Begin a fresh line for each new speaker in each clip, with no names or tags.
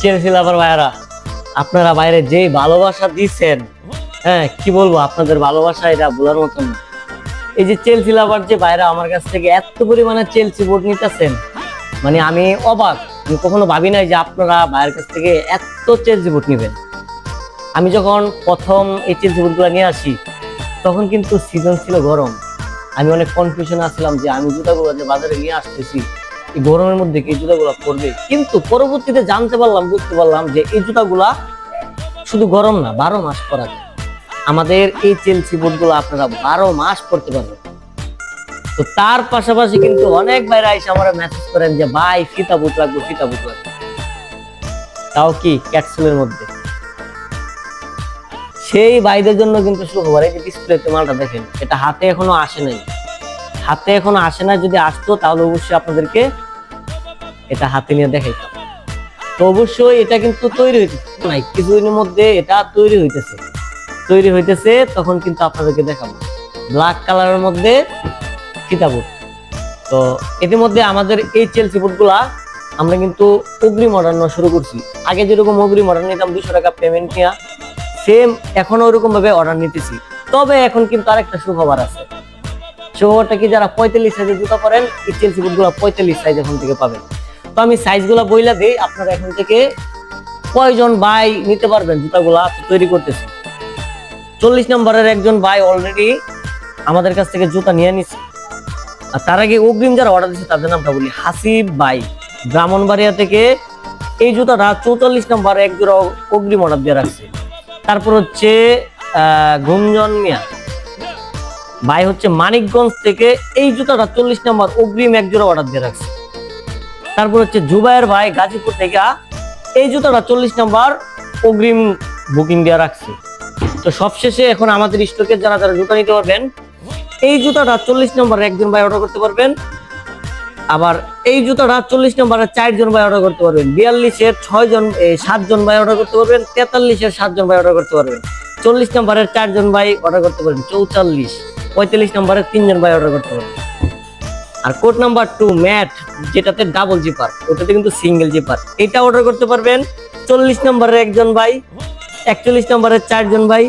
Chelsea লাভার ভাইয়ারা। আপনারা বাইরে যে ভালোবাসা দিচ্ছেন হ্যাঁ কি বলব, আপনাদের ভালোবাসা এটা বলার মতন না। এই যে চেলসি লাভার যে বাইরে আমার কাছ থেকে এত পরিমাণে চেলসি বোর্ড নিতেছেন মানে আমি অবাক, আমি কখনো ভাবি নাই যে আপনারা বাইরের কাছ থেকে এত চেলসি বোর্ড নেবেন। আমি যখন প্রথম এই চেলসি বোর্ডগুলো নিয়ে আসি, তখন কিন্তু সিজন ছিল গরম। আমি অনেক কনফিউশন আসছিলাম যে আমি জুতাগুলো যে বাজারে নিয়ে আসতেছি গরমের মধ্যে এই জুতাগুলো পরবে? কিন্তু পরবর্তীতে জানতে পারলাম, বুঝতে পারলাম যে এই জুতাগুলা শুধু গরম না, বারো মাস পরা যায়। আমাদের এই চেলসি বুটগুলো আপনারা বারো মাস পরতে পারবেন। তো তার পাশাপাশি কিন্তু অনেক বাইরে এসে আমরা মেসেজ করেন যে, ভাই, ফিতা বুট লাগবে, ফিতা বুট লাগবে। তাও কি ক্যাপসুলের মধ্যে? সেই ভাইদের জন্য কিন্তু সুখবর এই যে ডিসপ্লেতে মালটা দেখেন, এটা হাতে এখনও আসে নাই। হাতে এখনও আসে না যদি আসতো তাহলে অবশ্যই আপনাদেরকে এটা হাতে নিয়ে দেখাইতাম তো অবশ্যই এটা কিন্তু তৈরি হইতেছে নাই, কিছুদিনের মধ্যে এটা তৈরি হইতেছে। তৈরি হইতেছে, তখন কিন্তু আপনাদেরকে দেখাবো। ব্ল্যাক কালারের মধ্যে ফিতা বুট তো ইতিমধ্যে আমাদের এই চেলসি বুটগুলা আমরা কিন্তু অগ্রিম অর্ডার নেওয়া শুরু করছি। আগে যেরকম অগ্রিম অর্ডার নিতাম দুশো টাকা পেমেন্ট নিয়ে সেম এখনও ওরকম ভাবে অর্ডার নিতেছি। তবে এখন কিন্তু আরেকটা সুখবর আছে। সুখবরটা কি, যারা পঁয়তাল্লিশ সাইজে জুতা পরেন, এই চেলসি বুটগুলো পঁয়তাল্লিশ সাইজ এখন থেকে পাবেন। তো আমি সাইজগুলো বইলা দিই, আপনারা এখন থেকে কয়জন ভাই নিতে পারবেন জুতাগুলা? তৈরি করতেছি। চল্লিশ নম্বরের একজন ভাই অলরেডি আমাদের কাছ থেকে জুতা নিয়ে নিচ্ছে আর তার আগে অগ্রিম যারা অর্ডার দিচ্ছে তাদের নামটা বলি হাসিব ভাই। ব্রাহ্মণবাড়িয়া থেকে এই জুতাটা চৌচল্লিশ নম্বর এক জোড়া অগ্রিম অর্ডার দিয়ে রাখছে। তারপর হচ্ছে গুঞ্জন মিয়া। ভাই হচ্ছে মানিকগঞ্জ থেকে এই জুতাটা চল্লিশ নম্বর অগ্রিম এক জোড়া অর্ডার দিয়ে রাখছে। তারপর হচ্ছে জুবাইয়ের ভাই গাজীপুর থেকে এই জুতাটা চল্লিশ নম্বর অগ্রিম বুকিং দেওয়া রাখছে। তো সবশেষে এখন আমাদের স্টকে যারা যারা জুতা নিতে পারবেন, এই জুতাটা চল্লিশ নম্বর একজন ভাই অর্ডার করতে পারবেন। আবার এই জুতাটা চল্লিশ নম্বরের চারজন ভাই অর্ডার করতে পারবেন। বিয়াল্লিশের ছয় জন সাতজন ভাই অর্ডার করতে পারবেন, তেতাল্লিশের সাতজন ভাই অর্ডার করতে পারবেন। চল্লিশ নম্বরের চারজন ভাই অর্ডার করতে পারবেন, চৌচল্লিশ। পঁয়তাল্লিশ নম্বরের তিনজন ভাই অর্ডার করতে পারবেন। আর কোড নাম্বার টু ম্যাট, যেটাতে ডাবল জিপার ওটাতে কিন্তু সিঙ্গেল জিপার এটা অর্ডার করতে পারবেন চল্লিশ নম্বরের একজন ভাই, একচল্লিশ নম্বরের চারজন ভাই,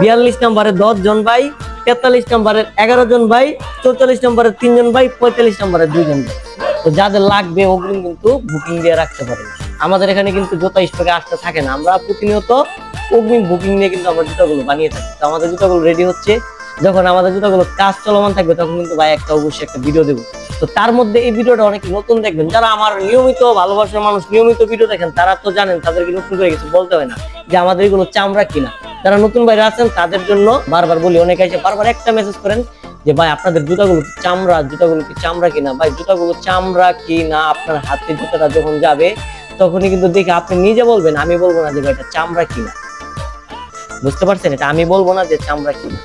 বিয়াল্লিশ নম্বরের জন ভাই, তেতাল্লিশ নম্বরের এগারো জন ভাই, চৌচল্লিশ নম্বরের তিনজন ভাই, পঁয়তাল্লিশ নম্বরের দুইজন ভাই। তো যাদের লাগবে অগ্রিম কিন্তু বুকিং দিয়ে রাখতে পারেন আমাদের এখানে কিন্তু জুতা স্টকে আসতে থাকে না। আমরা প্রতিনিয়ত অগ্রিম বুকিং নিয়ে কিন্তু আমরা জুতাগুলো বানিয়ে থাকি। তো আমাদের জুতাগুলো রেডি হচ্ছে। যখন আমাদের জুতাগুলো কাজ চলমান থাকবে, তখন কিন্তু ভাই একটা অবশ্যই একটা ভিডিও দেবো। তো তার মধ্যে এই ভিডিওটা অনেক নতুন দেখবেন, যারা আমার নিয়মিত ভালোবাসার মানুষ, নিয়মিত ভিডিও দেখেন, তারা তো জানেন, তাদেরকে নতুন করে কিছু বলতে হয় না যে আমাদের এগুলো চামড়া কিনা। যারা নতুন বাইরে আছেন, তাদের জন্য বারবার বলি, অনেকে এসে বারবার একটা মেসেজ করেন যে, ভাই, আপনাদের জুতাগুলো কি চামড়া? জুতাগুলো কি চামড়া কিনা? ভাই, জুতাগুলো চামড়া কি না আপনার হাতে জুতাটা যখন যাবে, তখনই কিন্তু দেখে আপনি নিজে বলবেন, আমি বলব না যে, ভাই, এটা চামড়া কিনা। বুঝতে পারছেন? এটা আমি বলব না যে, চামড়া কিনা।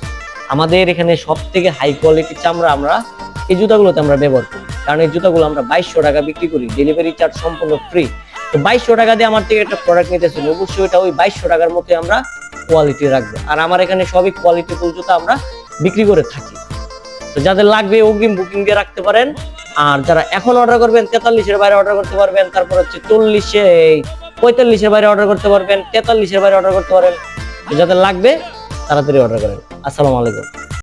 আমাদের এখানে সব থেকে হাই কোয়ালিটির চামড়া আমরা এই জুতাগুলোতে আমরা ব্যবহার করি। কারণ এই জুতাগুলো আমরা বাইশশো টাকা বিক্রি করি ডেলিভারি চার্জ সম্পূর্ণ ফ্রি তো বাইশশো টাকা দিয়ে আমার থেকে একটা প্রোডাক্ট নিতেছিল অবশ্যই ওটা ওই বাইশশো টাকার মধ্যে আমরা কোয়ালিটি রাখব। আর আমার এখানে সবই কোয়ালিটি জুতা আমরা বিক্রি করে থাকি। তো যাদের লাগবে অগ্রিম বুকিং দিয়ে রাখতে পারেন। আর যারা এখন অর্ডার করবেন, তেতাল্লিশের বাইরে অর্ডার করতে পারবেন। তারপর হচ্ছে চল্লিশে পঁয়তাল্লিশের বাইরে অর্ডার করতে পারবেন, তেতাল্লিশের বাইরে অর্ডার করতে পারেন। যাদের লাগবে, তাড়াতাড়ি অর্ডার করেন। আসসালামু আলাইকুম।